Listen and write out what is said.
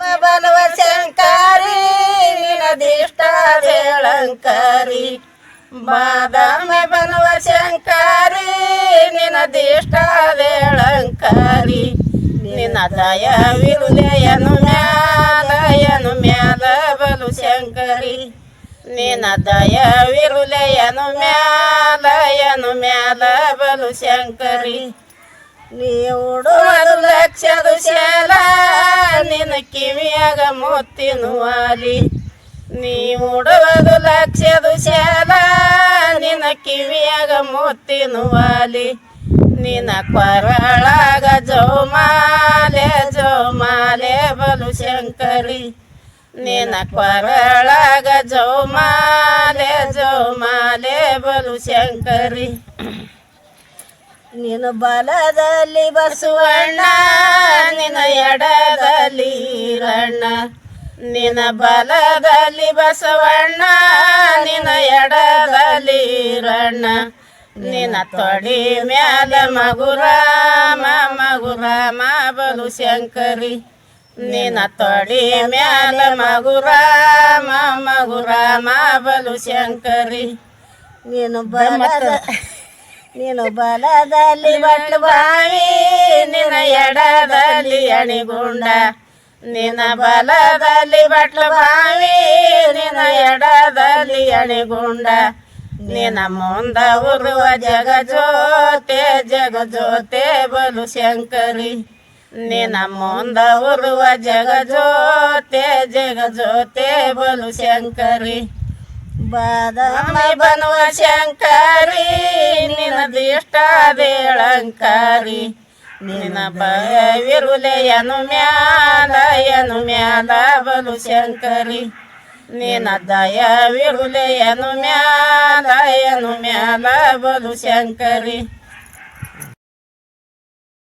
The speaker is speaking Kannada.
ಬಲವ ಶಂಕರಿ ನಿನದಿಷ್ಟ ಹೇಳಂಕರಿ ಬಾದಾಮಿ ಬನವ ಶಂಕರಿ ನಿನದಿಷ್ಟ ಹೇಳಂಕರಿ ನಿನ್ನ ದಯವಿರುಲೆಯನು ಮ್ಯಾಲಯನು ಮ್ಯಾಲ ಬಲು ಶಂಕರಿ. ನಿನ್ನ ದಯವಿರುಲೆಯನು ಮ್ಯಾಲಯನು ಮ್ಯಾಲ ಬಲು ಶಂಕರಿ. ನೀ ಉಡುವ ಲಕ್ಷದು ಶಾಲ ಕಿವಿಯಾಗ ಮುತ್ತಿನ ವಾಲಿ. ನೀ ಉಡುವುದು ಲಕ್ಷದು ಶಾಲ, ನಿನ್ನ ಕಿವಿಯಾಗ ಮುತ್ತಿನ ವಾಲಿ. ನಿನ್ನ ಕೊರಳಾಗ ಜೋಮಾಲೆ ಜೋಮಾಲೆ ಬಲು ಶಂಕರಿ. ನಿನ್ನ ಕೊರಳಾಗ ಜೋಮಾಲೆ ಜೋಮಾಲೆ ಬಲು ಶಂಕರಿ. ನೀನು ಬಲದಲ್ಲಿ ಬಸವಣ್ಣ ರಣ್ಣ ನಿನ ಬಲದಲ್ಲಿ ಬಸವಣ್ಣ ನಿನ್ನ ಎಡದಲ್ಲಿ ರಣ್ಣ ನಿನ್ನ ತೊಡಿ ಮ್ಯಾಲ ಮಗುರಾಮ ಮಗುರಾಮ ಬಲು ಶಂಕರಿ ನಿನ್ನ ತೊಡಿ ಮ್ಯಾಲ ಮಗುರಾಮ ಮಗುರಾಮ ಬಲು ಶಂಕರಿ. ನೀನು ಬಲದ ನೀನು ಬಲದಲ್ಲಿ ಬಟ್ಲು ಬಾವಿ ನಿನ ಎಡದಲ್ಲಿ ಅಣಿಗುಂಡ ನಿನ್ನ ಬಲದಲ್ಲಿ ಬಟ್ಲು ಬಾವಿ ನಿನ ಎಡದಲ್ಲಿ ಅಣಿಗುಂಡ. ನಿನ ಮುಂದ ಉರುವ ಜಗ ಜೋತೆ ಜಗ ಜೋತೆ ಬಲು ಶಂಕರಿ. ನಿನ ಮುಂದ ಉರುವ ಜಗ ಜೋತೆ ಜಗ ಜೋತೆ ಬಲು ಶಂಕರಿ. ಬಾದಾಮಿ ಬನುವ ಶಂಕರಿ ನಿನ ನಿನ್ನ ಭಯವಿರುಲೆಯನು ಮ್ಯಾಲಯನು ಮ್ಯಾಲ ಬಲು ಶಂಕರಿ. ನಿನ್ನ ದಯವಿರುಲೆಯನು ಮ್ಯಾಲ ಬಲು ಶಂಕರಿ.